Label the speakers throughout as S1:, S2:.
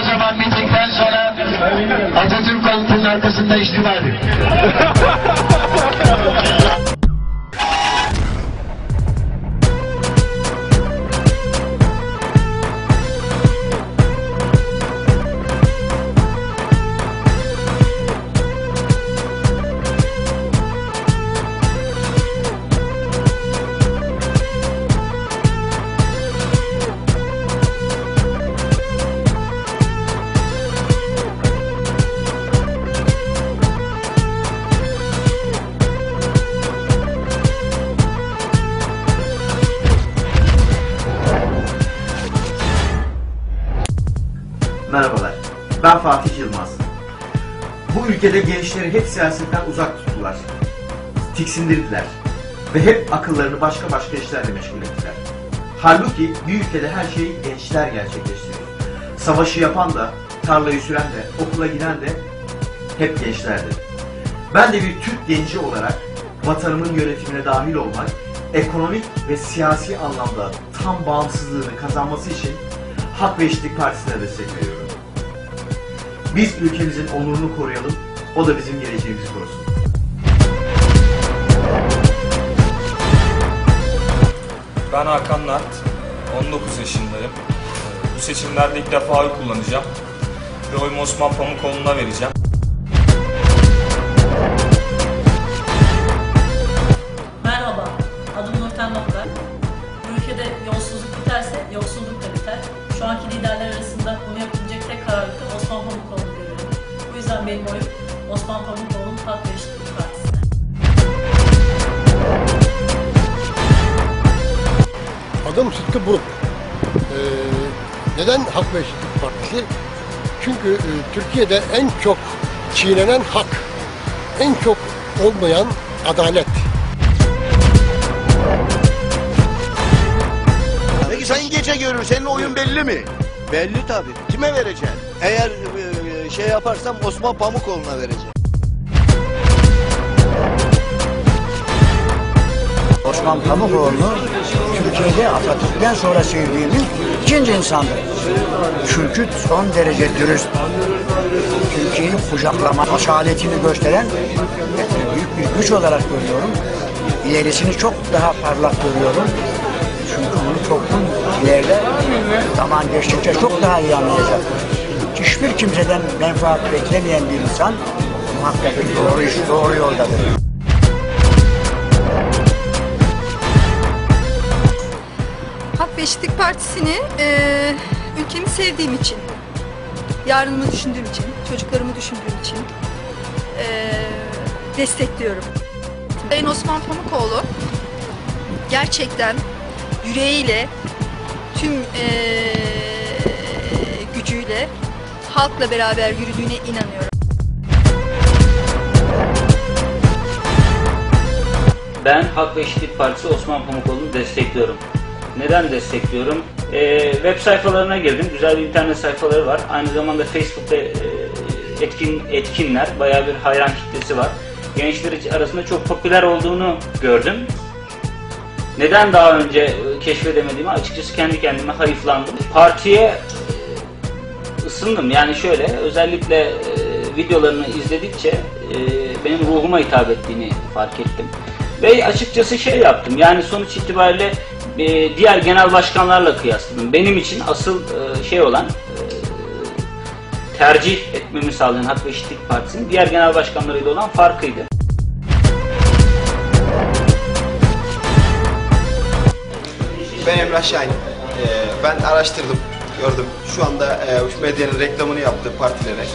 S1: O zaman mitingden sonra Atatürk komutunun arkasında içtima edin.
S2: ben Fatih Yılmaz. Bu ülkede gençleri hep siyasetten uzak tuttular. Tiksindirdiler. Ve hep akıllarını başka başka işlerle meşgul ettiler. Halbuki bir ülkede her şeyi gençler gerçekleştiriyor. Savaşı yapan da, tarlayı süren de, okula giden de hep gençlerdi. Ben de bir Türk genci olarak vatanımın yönetimine dahil olmak, ekonomik ve siyasi anlamda tam bağımsızlığını kazanması için Hak ve Eşitlik Partisi'ne destek veriyorum. Biz ülkemizin onurunu koruyalım, o da bizim geleceğimizi korusun.
S3: Ben Hakan Nart, 19 yaşındayım. Bu seçimlerde ilk defa oy kullanacağım. Ve oyumu Osman Pamukoğlu'na vereceğim.
S4: Merhaba, adım Nurten Nokta. Bu ülkede yolsuzluk biterse yoksulluk da biter. Şu anki liderler arasında bunu yapabilecek benim oyum Osman Pamukoğlu'nun Halk ve Eşitlik Partisi'ne.
S5: Adım Sıtkı Buruk. Ee, neden Hak ve Eşitlik Partisi? Çünkü e, Türkiye'de en çok çiğnenen hak, en çok olmayan adalet.
S6: Peki Sayın Gece görür. Senin oyun belli mi?
S7: Belli tabii.
S6: Kime vereceksin?
S7: Eğer e, şey yaparsam Osman Pamukoğlu'na vereceğim.
S8: Osman Pamukoğlu Türkiye'de Atatürk'ten sonra sevdiğimiz ikinci insandır. Çünkü son derece dürüst. Türkiye'yi kucaklama asaletini gösteren büyük bir güç olarak görüyorum. İlerisini çok daha parlak görüyorum. Çünkü bunu toplum ileride zaman geçtikçe çok daha iyi anlayacak. Hiçbir kimseden menfaat beklemeyen bir insan muhakkak doğru iş, doğru yoldadır.
S9: Hak ve Partisi'ni eee ülkemi sevdiğim için, yarınımı düşündüğüm için, çocuklarımı düşündüğüm için eee, destekliyorum. Sayın Osman Pamukoğlu gerçekten yüreğiyle, tüm gücüyle halkla beraber yürüdüğüne inanıyorum.
S10: Ben Hak ve Eşitlik Partisi Osman Pamukoğlu'nu destekliyorum. Neden destekliyorum? Ee, web sayfalarına girdim. Güzel bir internet sayfaları var. Aynı zamanda Facebook'ta e, etkin etkinler. Bayağı bir hayran kitlesi var. Gençler arasında çok popüler olduğunu gördüm. Neden daha önce keşfedemediğimi açıkçası kendi kendime hayıflandım. Partiye ısındım. Yani şöyle özellikle e, videolarını izledikçe e, benim ruhuma hitap ettiğini fark ettim. Ve açıkçası şey yaptım. Yani sonuç itibariyle e, diğer genel başkanlarla kıyasladım. Benim için asıl e, şey olan e, tercih etmemi sağlayan Hak ve Eşitlik Partisi'nin diğer genel başkanlarıyla olan farkıydı.
S11: Ben Emrah Şahin. Ee, ben araştırdım, gördüm. Şu anda e, medyanın reklamını yaptı partilere.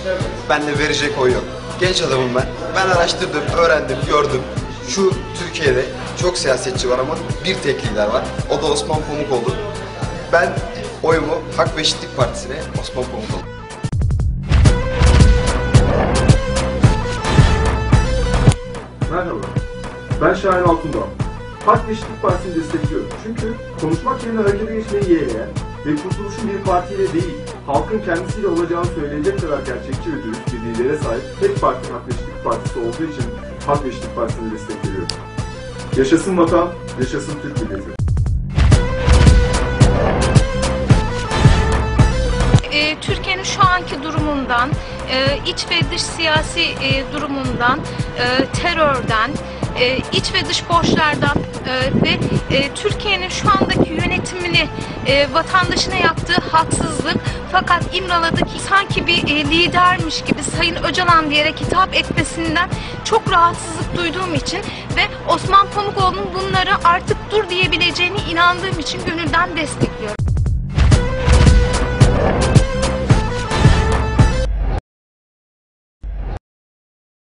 S11: Ben de verecek oy yok. Genç adamım ben. Ben araştırdım, öğrendim, gördüm. Şu Türkiye'de çok siyasetçi var ama bir tek lider var. O da Osman Pamukoğlu. Ben oyumu Hak ve Eşitlik Partisi'ne Osman Pamukoğlu.
S12: Merhaba, ben Şahin Altundağ. Hak ve Eşitlik Partisi'ni destekliyorum. Çünkü konuşmak yerine harekete geçmeyi yeğleyen ve kurtuluşun bir partiyle değil, halkın kendisiyle olacağını söyleyecek kadar gerçekçi ve dürüst bir lidere sahip tek parti Hak Eşitlik Partisi olduğu için Hak Eşitlik Partisi'ni destek veriyorum. Yaşasın vatan, yaşasın Türk milleti.
S13: Ee, Türkiye'nin şu anki durumundan, e, iç ve dış siyasi e, durumundan, e, terörden, e, iç ve dış borçlardan e, ve e, Türkiye'nin şu andaki yönetimini e, vatandaşına yaptığı haksızlık fakat İmralı'daki sanki bir e, lidermiş gibi Sayın Öcalan diyerek hitap etmesinden çok rahatsızlık duyduğum için ve Osman Pamukoğlu'nun bunları artık dur diyebileceğine inandığım için gönülden destekliyorum.